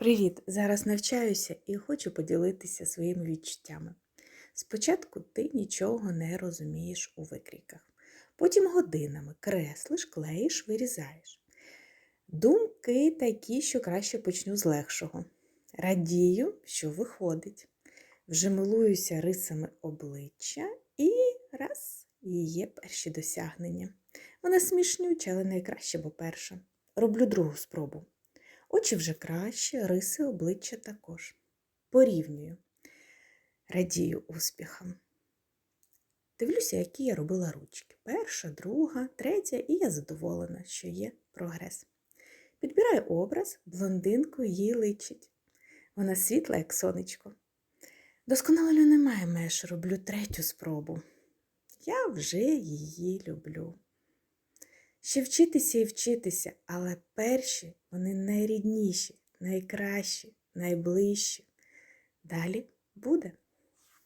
Привіт! Зараз навчаюся і хочу поділитися своїми відчуттями. Спочатку ти нічого не розумієш у викрійках, потім годинами креслиш, клеїш, вирізаєш. Думки такі, що краще почну з легшого. Радію, що виходить. Вже милуюся рисами обличчя і раз, і є перші досягнення. Вона смішнюча, але найкраще, бо перша. Роблю другу спробу. Очі вже краще, риси обличчя також. Порівнюю. Радію успіхам. Дивлюся, які я робила ручки. Перша, друга, третя, і я задоволена, що є прогрес. Підбираю образ, блондинку їй личить. Вона світла, як сонечко. Досконало немає меж, роблю третю спробу. Я вже її люблю. Ще вчитися і вчитися, але перші вони найрідніші, найкращі, найближчі. Далі буде.